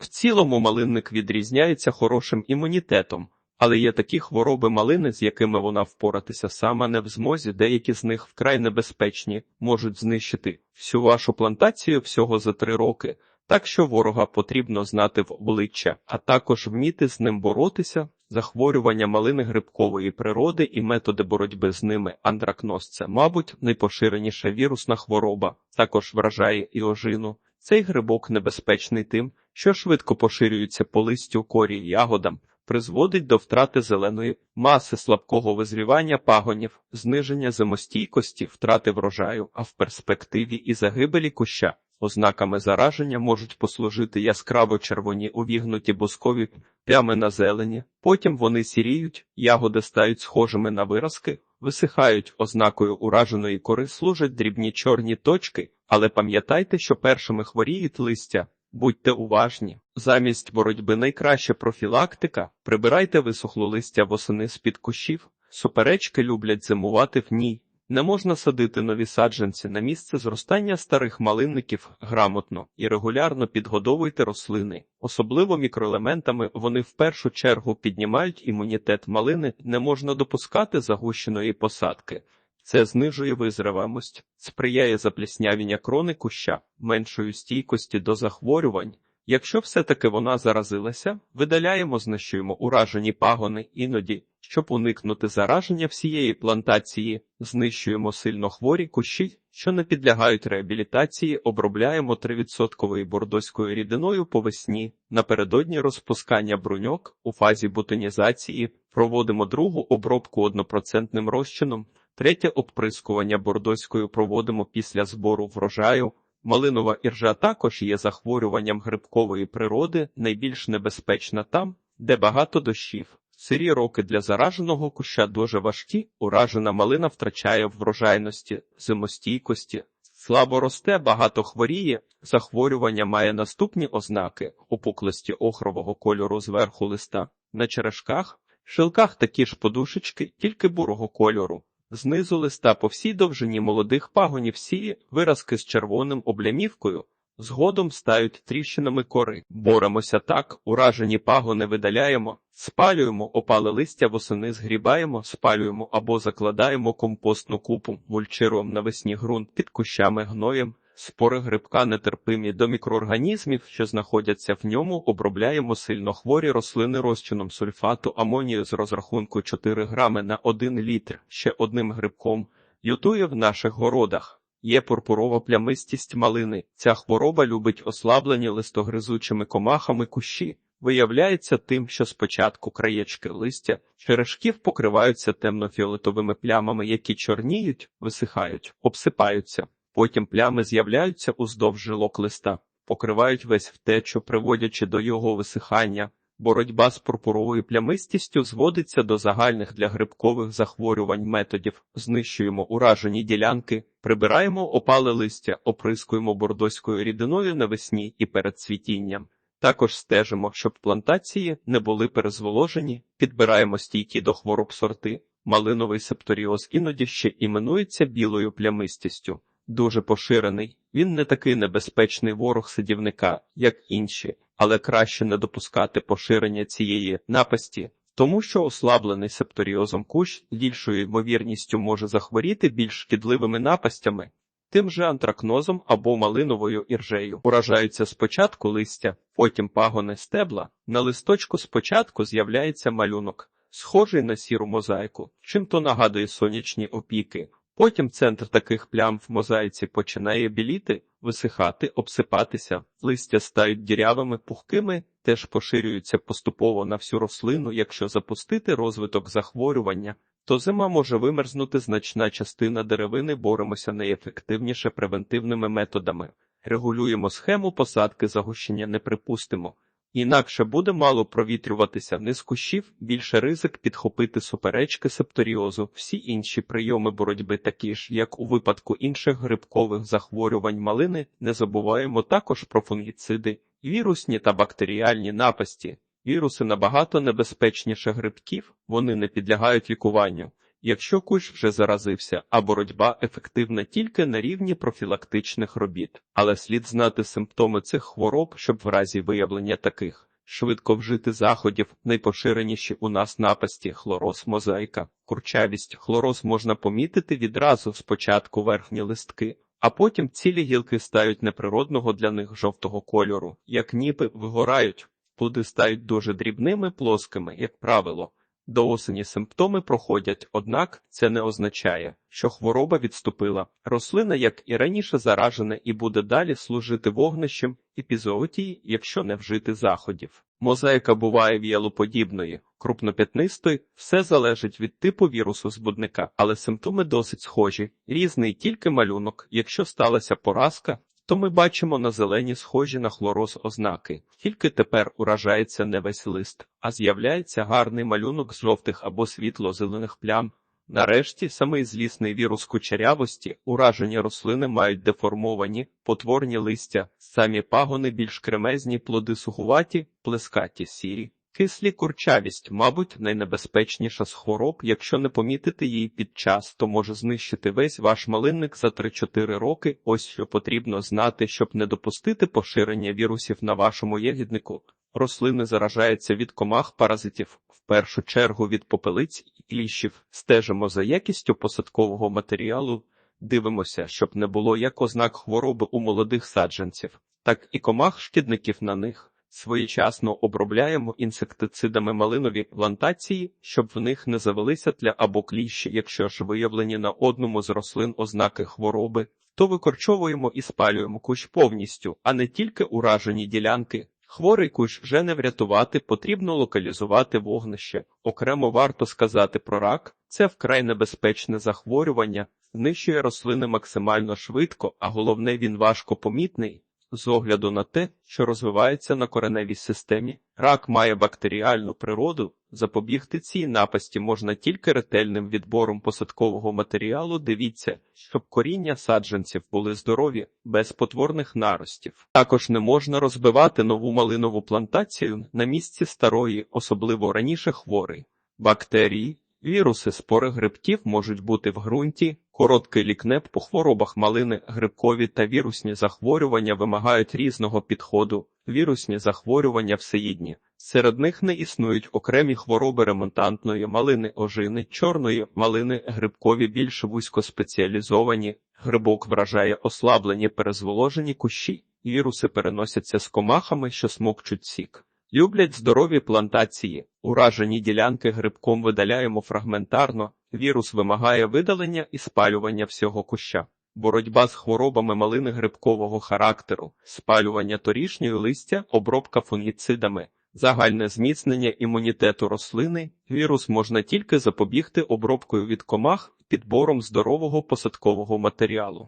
В цілому малинник відрізняється хорошим імунітетом, але є такі хвороби малини, з якими вона впоратися сама не в змозі, деякі з них вкрай небезпечні, можуть знищити всю вашу плантацію всього за три роки. Так що ворога потрібно знати в обличчя, а також вміти з ним боротися. Захворювання малини грибкової природи і методи боротьби з ними андракноз – це, мабуть, найпоширеніша вірусна хвороба, також вражає і ожину. Цей грибок небезпечний тим, що швидко поширюється по листю корі й ягодам, призводить до втрати зеленої маси, слабкого визрівання пагонів, зниження зимостійкості, втрати врожаю, а в перспективі і загибелі куща. Ознаками зараження можуть послужити яскраво червоні увігнуті бускові плями на зелені, потім вони сіріють, ягоди стають схожими на виразки, висихають ознакою ураженої кори, служать дрібні чорні точки, але пам'ятайте, що першими хворіють листя. Будьте уважні. Замість боротьби найкраща профілактика. Прибирайте висохлу листя восени з-під кущів. Суперечки люблять зимувати в ній. Не можна садити нові саджанці на місце зростання старих малинників грамотно і регулярно підгодовуйте рослини. Особливо мікроелементами вони в першу чергу піднімають імунітет малини, не можна допускати загущеної посадки. Це знижує визриваємость, сприяє запліснявіння крони куща, меншою стійкості до захворювань. Якщо все-таки вона заразилася, видаляємо, знищуємо уражені пагони, іноді, щоб уникнути зараження всієї плантації, знищуємо сильно хворі кущі, що не підлягають реабілітації, обробляємо 3% бордоською рідиною по весні, напередодні розпускання бруньок у фазі бутонізації, проводимо другу обробку однопроцентним розчином, третє обприскування бордоською проводимо після збору врожаю. Малинова іржа також є захворюванням грибкової природи, найбільш небезпечна там, де багато дощів. Сирі роки для зараженого куща дуже важкі, уражена малина втрачає врожайності, зимостійкості, слабо росте, багато хворіє, захворювання має наступні ознаки опуклості охрового кольору зверху листа, на черешках, шилках такі ж подушечки, тільки бурого кольору. Знизу листа по всій довжині молодих пагонів сії виразки з червоним облямівкою, згодом стають тріщинами кори. Боремося так, уражені пагони видаляємо, спалюємо, опале листя восени згрібаємо, спалюємо або закладаємо компостну купу, мульчируємо навесні ґрунт під кущами гноєм. Спори грибка нетерпимі до мікроорганізмів, що знаходяться в ньому, обробляємо сильно хворі рослини розчином сульфату амонію з розрахунку 4 грами на 1 літр ще одним грибком. Ютує в наших городах. Є пурпурова плямистість малини. Ця хвороба любить ослаблені листогризучими комахами кущі. Виявляється тим, що спочатку краєчки листя черешків покриваються темно-фіолетовими плямами, які чорніють, висихають, обсипаються. Потім плями з'являються уздовж жилок листа, покривають весь втечу, приводячи до його висихання. Боротьба з пурпуровою плямистістю зводиться до загальних для грибкових захворювань методів, знищуємо уражені ділянки, прибираємо опале листя, оприскуємо бордоською рідиною навесні і перед цвітінням. Також стежимо, щоб плантації не були перезволожені, підбираємо стійкі до хвороб сорти. Малиновий септоріоз іноді ще іменується білою плямистістю дуже поширений. Він не такий небезпечний ворог сидівника, як інші, але краще не допускати поширення цієї напасті, тому що ослаблений септоріозом кущ більшою ймовірністю може захворіти більш шкідливими напастями. Тим же антракнозом або малиновою іржею уражаються спочатку листя, потім пагони стебла. На листочку спочатку з'являється малюнок, схожий на сіру мозаїку, чим то нагадує сонячні опіки. Потім центр таких плям в мозаїці починає біліти, висихати, обсипатися, листя стають дірявими, пухкими, теж поширюються поступово на всю рослину. Якщо запустити розвиток захворювання, то зима може вимерзнути значна частина деревини, боремося найефективніше превентивними методами. Регулюємо схему посадки загущення не припустимо. Інакше буде мало провітрюватися вниз кущів, більше ризик підхопити суперечки септоріозу. Всі інші прийоми боротьби такі ж, як у випадку інших грибкових захворювань малини, не забуваємо також про фунгіциди, вірусні та бактеріальні напасті. Віруси набагато небезпечніше грибків, вони не підлягають лікуванню. Якщо кущ вже заразився, а боротьба ефективна тільки на рівні профілактичних робіт. Але слід знати симптоми цих хвороб, щоб в разі виявлення таких швидко вжити заходів. Найпоширеніші у нас напасті хлороз мозаїка, курчавість. Хлороз можна помітити відразу спочатку верхні листки. А потім цілі гілки стають неприродного для них жовтого кольору, як ніби вигорають, плоди стають дуже дрібними, плоскими, як правило. До осені симптоми проходять, однак це не означає, що хвороба відступила. Рослина, як і раніше, заражена і буде далі служити вогнищем епізоотії, якщо не вжити заходів. Мозаїка буває віялоподібної, крупноп'ятнистої, все залежить від типу вірусу збудника, але симптоми досить схожі. Різний тільки малюнок. Якщо сталася поразка, то ми бачимо на зелені схожі на хлороз ознаки. Тільки тепер уражається не весь лист, а з'являється гарний малюнок з жовтих або світло-зелених плям. Нарешті самий злісний вірус кучерявості, уражені рослини мають деформовані, потворні листя, самі пагони більш кремезні, плоди сухуваті, плескаті, сірі. Кислі курчавість, мабуть, найнебезпечніша з хвороб, якщо не помітити її під час, то може знищити весь ваш малинник за 3-4 роки. Ось що потрібно знати, щоб не допустити поширення вірусів на вашому ягіднику. Рослини заражаються від комах паразитів, в першу чергу від попелиць і кліщів. Стежимо за якістю посадкового матеріалу, дивимося, щоб не було як ознак хвороби у молодих саджанців, так і комах шкідників на них. Своєчасно обробляємо інсектицидами малинові плантації, щоб в них не завелися тля або кліщі. Якщо ж виявлені на одному з рослин ознаки хвороби, то викорчовуємо і спалюємо кущ повністю, а не тільки уражені ділянки. Хворий кущ вже не врятувати, потрібно локалізувати вогнище. Окремо варто сказати про рак, це вкрай небезпечне захворювання, знищує рослини максимально швидко, а головне він важко помітний. З огляду на те, що розвивається на кореневій системі, рак має бактеріальну природу, запобігти цій напасті можна тільки ретельним відбором посадкового матеріалу. Дивіться, щоб коріння саджанців були здорові, без потворних наростів. Також не можна розбивати нову малинову плантацію на місці старої, особливо раніше хворий. Бактерії, віруси, спори грибків можуть бути в ґрунті. Короткий лікнеп по хворобах малини, грибкові та вірусні захворювання вимагають різного підходу. Вірусні захворювання всеїдні. Серед них не існують окремі хвороби ремонтантної малини, ожини, чорної малини, грибкові більш вузькоспеціалізовані. Грибок вражає ослаблені перезволожені кущі, віруси переносяться з комахами, що смокчуть сік. Люблять здорові плантації. Уражені ділянки грибком видаляємо фрагментарно. Вірус вимагає видалення і спалювання всього куща. Боротьба з хворобами малини грибкового характеру, спалювання торішньої листя, обробка фунгіцидами, загальне зміцнення імунітету рослини. Вірус можна тільки запобігти обробкою від комах, підбором здорового посадкового матеріалу.